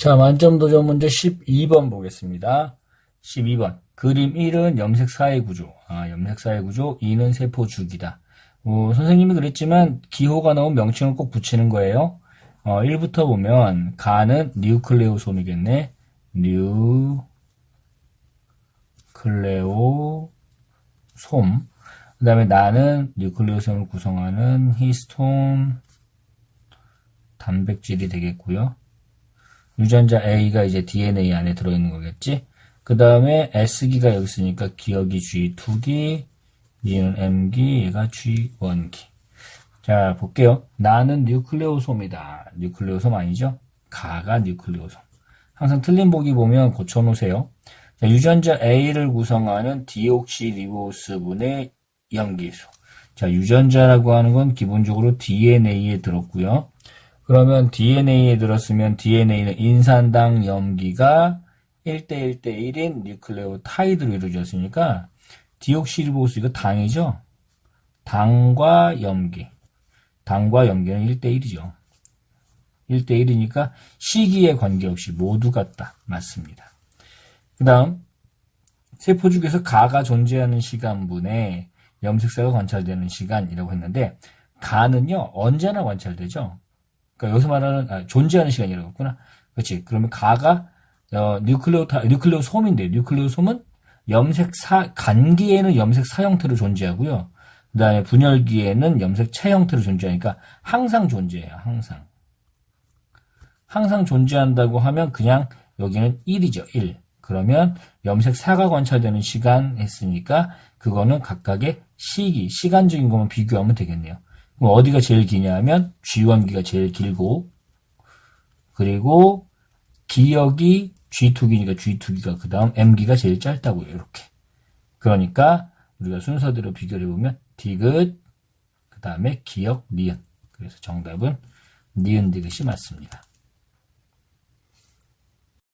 자, 만점 도전 문제 12번 보겠습니다. 12번. 그림 1은 염색 사회 구조. 아, 염색 사회 구조. 2는 세포 주기다. 어, 선생님이 그랬지만 기호가 나온 명칭을 꼭 붙이는 거예요. 어, 1부터 보면 가는 뉴클레오솜이겠네. 뉴클레오솜. 그 다음에 나는 뉴클레오솜을 구성하는 히스톤 단백질이 되겠고요. 유전자 A가 이제 DNA 안에 들어있는 거겠지? 그 다음에 S기가 여기 있으니까 기억이 G2기, 니은 M기, 얘가 G1기. 자, 볼게요. 나는 뉴클레오솜이다. 뉴클레오솜 아니죠? 가가 뉴클레오솜. 항상 틀린 보기 보면 고쳐놓으세요. 자, 유전자 A를 구성하는 디옥시리보스분의 염기소. 자, 유전자라고 하는 건 기본적으로 DNA에 들었고요. 그러면 DNA에 들었으면 DNA는 인산당 염기가 1대 1대 1인 뉴클레오타이드로 이루어졌으니까 디옥시리보스 이거 당이죠? 당과 염기. 당과 염기는 1대 1이죠. 1대 1이니까 시기에 관계없이 모두 같다. 맞습니다. 그 다음 세포 중에서 가가 존재하는 시간분에 염색사가 관찰되는 시간이라고 했는데 가는요 언제나 관찰되죠. 그러니까 여기서 말하는 아, 존재하는 시간이라고 했구나. 그렇지. 그러면 가가 어, 뉴클레오타 뉴클레오 솜인데 뉴클레오 솜은 염색 사 간기에는 염색 사 형태로 존재하고요. 그다음에 분열기에는 염색 체 형태로 존재하니까 항상 존재해요. 항상. 항상 존재한다고 하면 그냥 여기는 1이죠. 1. 그러면 염색 사가 관찰되는 시간 했으니까 그거는 각각의 시기, 시간적인 것만 비교하면 되겠네요. 그럼 어디가 제일 기냐 하면 G1기가 제일 길고 그리고 기억이 G2기니까 G2기가 그 다음 M기가 제일 짧다고요. 이렇게. 그러니까 우리가 순서대로 비교를 해보면 디귿 그 다음에 기억, 니은. 그래서 정답은 니은 디귿이 맞습니다.